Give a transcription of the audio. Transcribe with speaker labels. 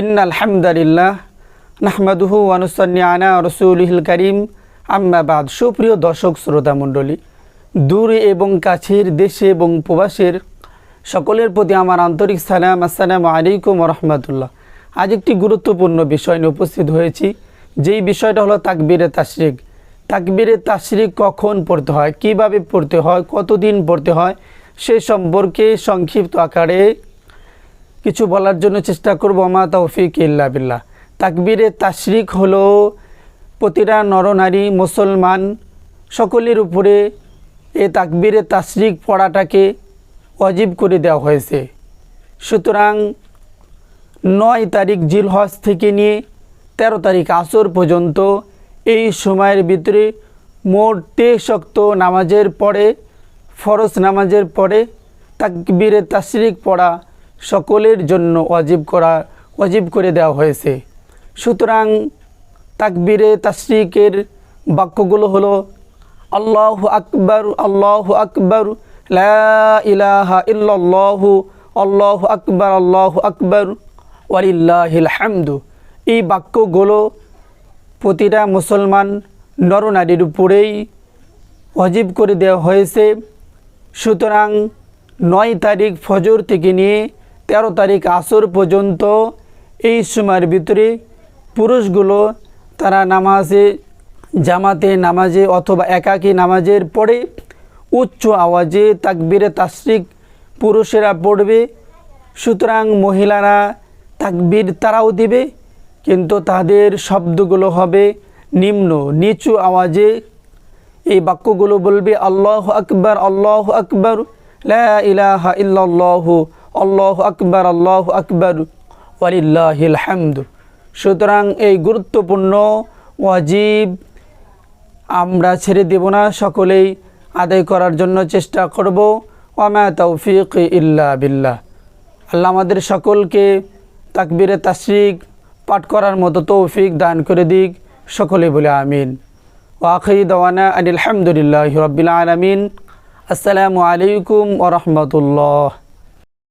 Speaker 1: In আলহামদুলিল্লাহ নাহমাদুহু ওয়ানুসান্নি আনা রসুলহিল করিম। আম্মাবাদ সুপ্রিয় দর্শক, শ্রোতা মণ্ডলী, দূরে এবং কাছের, দেশে এবং প্রবাসের সকলের প্রতি আমার আন্তরিক সালাম। আসসালামু আলাইকুম রহমতুল্লাহ। আজ একটি গুরুত্বপূর্ণ বিষয় নিয়ে উপস্থিত হয়েছি। যেই বিষয়টা হলো তাকবিরে তাশরিক। তাকবিরে তাশরিক কখন পড়তে হয়? কীভাবে পড়তে হয়? কতদিন পড়তে হয়? সে সম্পর্কে সংক্ষিপ্ত আকারে কিছু বলার জন্য চেষ্টা করব আমা তৌফিক ইল্লা বিল্লাহ। তাকবিরে তাশরিক হলো প্রতিটা নরনারী মুসলমান সকলের উপরে এ তাকবিরে তাশরিক পড়াটাকে অজীব করে দেওয়া হয়েছে। সুতরাং নয় তারিখ জিলহজ থেকে নিয়ে তেরো তারিখ আসর পর্যন্ত এই সময়ের ভিতরে মোট শক্ত নামাজের পরে, ফরজ নামাজের পরে তাকবিরে তাশরিক পড়া সকলের জন্য অজীব করা অজীব করে দেওয়া হয়েছে। সুতরাং তাকবিরে তাশরিকের বাক্যগুলো হলো, আল্লাহ আকবর আল্লাহ আকবর ইলাহা ইল্লাল্লাহু, আল্লাহ আকবর আল্লাহ আকবর, ওয়ালিল্লাহিল এই বাক্যগুলো প্রতিটা মুসলমান নরনারীর উপরেই অজীব করে দেওয়া হয়েছে। সুতরাং নয় তারিখ ফজর থেকে নিয়ে তেরো তারিখ আসর পর্যন্ত এই সময়ের ভিতরে পুরুষগুলো তারা নামাজে, জামাতে নামাজে অথবা একাকী নামাজের পরে উচ্চ আওয়াজে তাকবিরে তাশরিক পুরুষেরা পড়বে। সুতরাং মহিলারা তাকবির তারাও দিবে, কিন্তু তাদের শব্দগুলো হবে নিম্ন, নিচু আওয়াজে। এই বাক্যগুলো বলবে, আল্লাহ আকবর আল্লাহ আকবর, লা ইলাহা ইল্লাল্লাহু আল্লাহ আকবর আল্লাহ আকবর ওয়ালিল্লাহিল হামদ সুতরাং এই গুরুত্বপূর্ণ ওয়াজিব আমরা ছেড়ে দেব না, সকলেই আদায় করার জন্য চেষ্টা করব। ওমা তৌফিক ইল্লা বিল্লাহ। আল্লাহ আমাদের সকলকে তাকবিরে তাশরিক, পাঠ করার মতো তৌফিক দান করে দিক সকলে বলে আমিন। ওয়াকি দওয়ানা আনিল হামদুলিল্লাহ রবিল আলমিন। আসসালামু আলাইকুম ওরহমতুল্লাহ